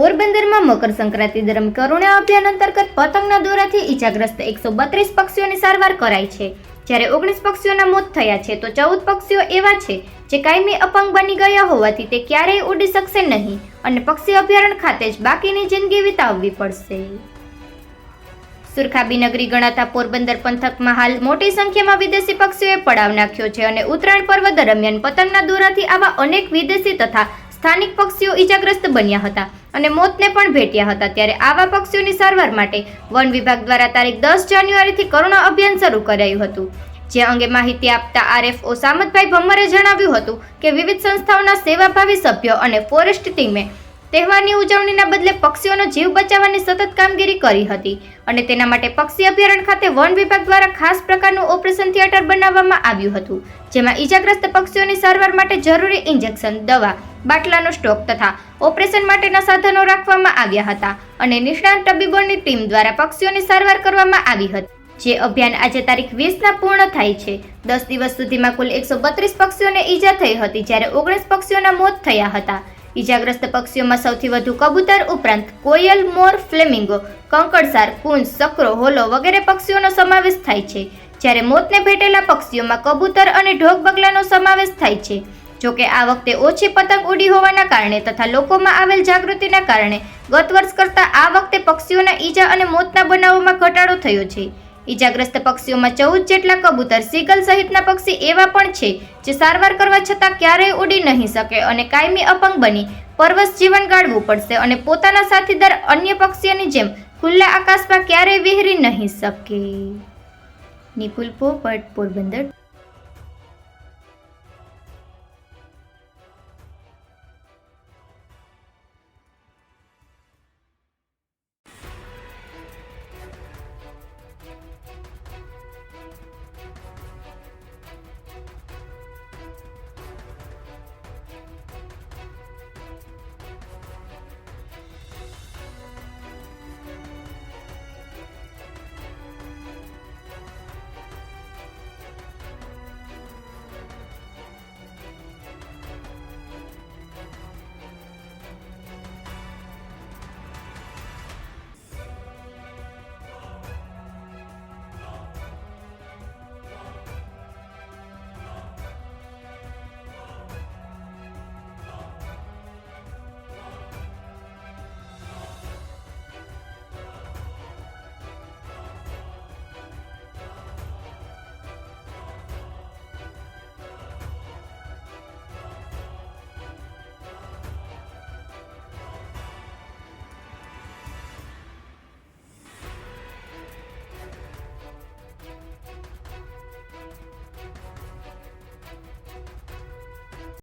પોરબંદરમાં મકર સંક્રાંતિ દરમિયાન કરુણા અભિયાન અંતર્ગત પતંગના દોરાથી ઈજાગ્રસ્ત એકસો બત્રીસ પક્ષીઓની સારવાર કરાઈ છે. જ્યારે ઓગણીસ પક્ષીઓના મોત થયા છે, તો ચૌદ પક્ષીઓ એવા છે જે કાયમી અપંગ બની ગયા હોવાથી તે ક્યારેય ઉડી શકશે નહીં અને પક્ષી અભયારણ્ય ખાતે જ બાકીની જિંદગી વિતાવવી પડશે. સુરખાબી નગરી ગણાતા પોરબંદર પંથકમાં હાલ મોટી સંખ્યામાં વિદેશી પક્ષીઓએ પડાવ નાખ્યો છે અને ઉત્તરાયણ પર્વ દરમિયાન પતંગના દોરાથી આવા અનેક વિદેશી તથા સ્થાનિક પક્ષીઓ ઈજાગ્રસ્ત બન્યા હતા અને મોતને પણ ભેટ્યા હતા ત્યારે આવા પક્ષીઓની સારવાર માટે વન વિભાગ દ્વારા તારીખ દસ જાન્યુઆરીથી કરુણા અભિયાન શરૂ કરાયું હતું. જે અંગે માહિતી આપતા આરએફઓ સામતભાઈ ભમ્મરે જણાવ્યું હતું કે વિવિધ સંસ્થાઓના સેવાભાવી સભ્યો અને ફોરેસ્ટ ટીમે તહેવારની ઉજવણીના બદલે પક્ષીઓનો જીવ બચાવવાની સતત કામગીરી કરી હતી અને તેના માટે પક્ષી અભયારણ્ય ખાતે વન વિભાગ દ્વારા ખાસ પ્રકારનું ઓપરેશન થિયેટર બનાવવામાં આવ્યું હતું, જેમાં ઈજાગ્રસ્ત પક્ષીઓની સારવાર માટે જરૂરી ઇન્જેક્શન, દવા, બાટલાનો સ્ટોક તથા ઓપરેશન માટેના સાધનો રાખવામાં આવ્યા હતા અને નિષ્ણાત તબીબોની ટીમ દ્વારા પક્ષીઓની સારવાર કરવામાં આવી હતી. જે અભિયાન આજે તારીખ વીસના પૂર્ણ થાય છે. દસ દિવસ સુધીમાં કુલ એકસો બત્રીસ પક્ષીઓને ઈજા થઈ હતી જ્યારે ઓગણીસ પક્ષીઓના મોત થયા હતા. ઈજાગ્રસ્ત પક્ષીઓમાં સૌથી વધુ કબૂતર ઉપરાંત કોયલ, મોર, ફ્લેમિંગો, કંકડસાર, કુંજ, સકરો, હોલો વગેરે પક્ષીઓનો સમાવેશ થાય છે, જ્યારે મોતને ભેટેલા પક્ષીઓમાં કબૂતર અને ઢોક બગલાનો સમાવેશ થાય છે. જોકે આ વખતે ઓછી પતંગ ઉડી હોવાના કારણે તથા લોકોમાં આવેલ જાગૃતિના કારણે ગત વર્ષ કરતાં આ વખતે પક્ષીઓના ઈજા અને મોતના બનાવોમાં ઘટાડો થયો છે. ઈજાગ્રસ્ત પક્ષીઓમાં ચૌદ જેટલા કબૂતર સીગલ સહિતના પક્ષી એવા પણ છે જે સારવાર કરવા છતાં ક્યારેય ઉડી નહીં શકે અને કાયમી અપંગ બની પરવશ જીવન ગાળવું પડશે અને પોતાના સાથીદાર અન્ય પક્ષીઓની જેમ ખુલ્લા આકાશમાં ક્યારેય વિહરી નહીં શકે. નિપુલ પોપટ, પોરબંદર.